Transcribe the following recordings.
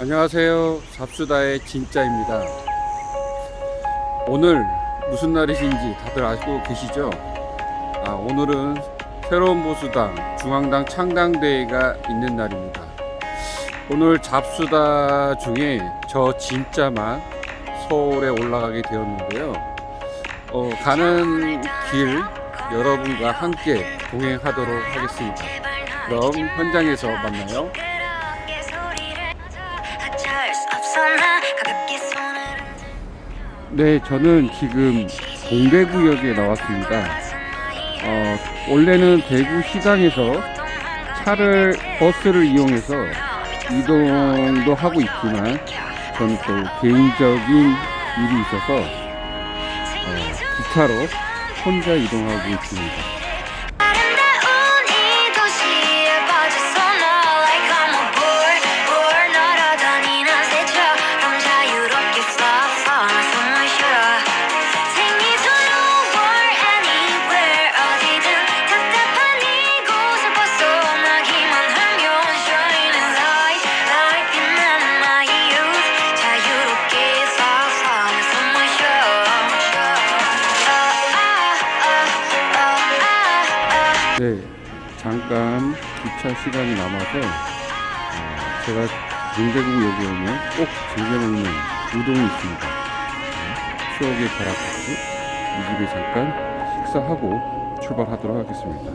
안녕하세요. 잡수다의 진짜입니다. 오늘 무슨 날이신지 다들 알고 계시죠? 아, 오늘은 새로운 보수당 중앙당 창당대회가 있는 날입니다. 오늘 잡수다 중에 저 진짜만 서울에 올라가게 되었는데요. 어, 가는 길 여러분과 함께 동행하도록 하겠습니다. 그럼 현장에서 만나요. 네, 저는 지금 동대구역에 나왔습니다. 어, 원래는 대구 시장에서 차를 버스를 이용해서 이동도 하고 있지만 저는 또 개인적인 일이 있어서 어, 기차로 혼자 이동하고 있습니다. 네, 잠깐 기차 시간이 남아서 어, 제가 동대구역에 오면 꼭 즐겨 먹는 우동이 있습니다. 네, 추억의 가락국수 이 집에 잠깐 식사하고 출발하도록 하겠습니다.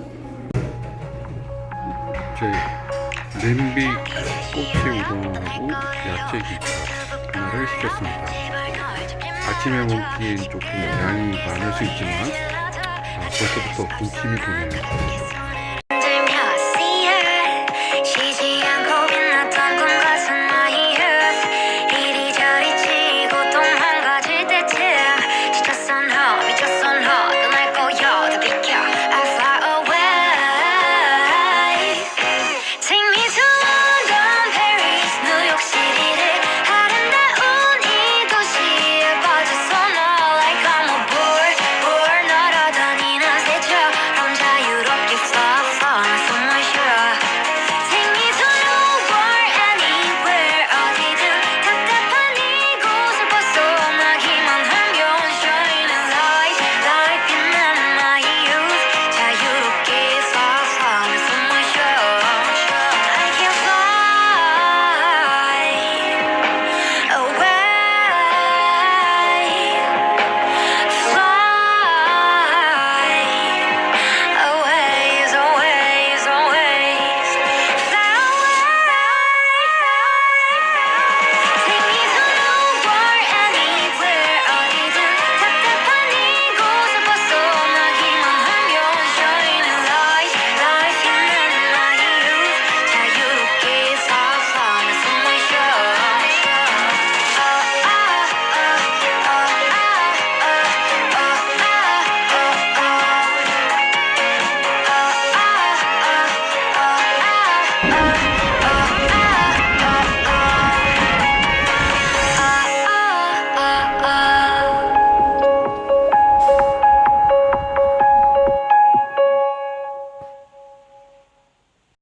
제 냄비 꼬치 우동하고 야채 김밥 하나를 시켰습니다. 아침에 먹기엔 조금 양이 많을 수 있지만 아, 벌써부터 군침이 도네요.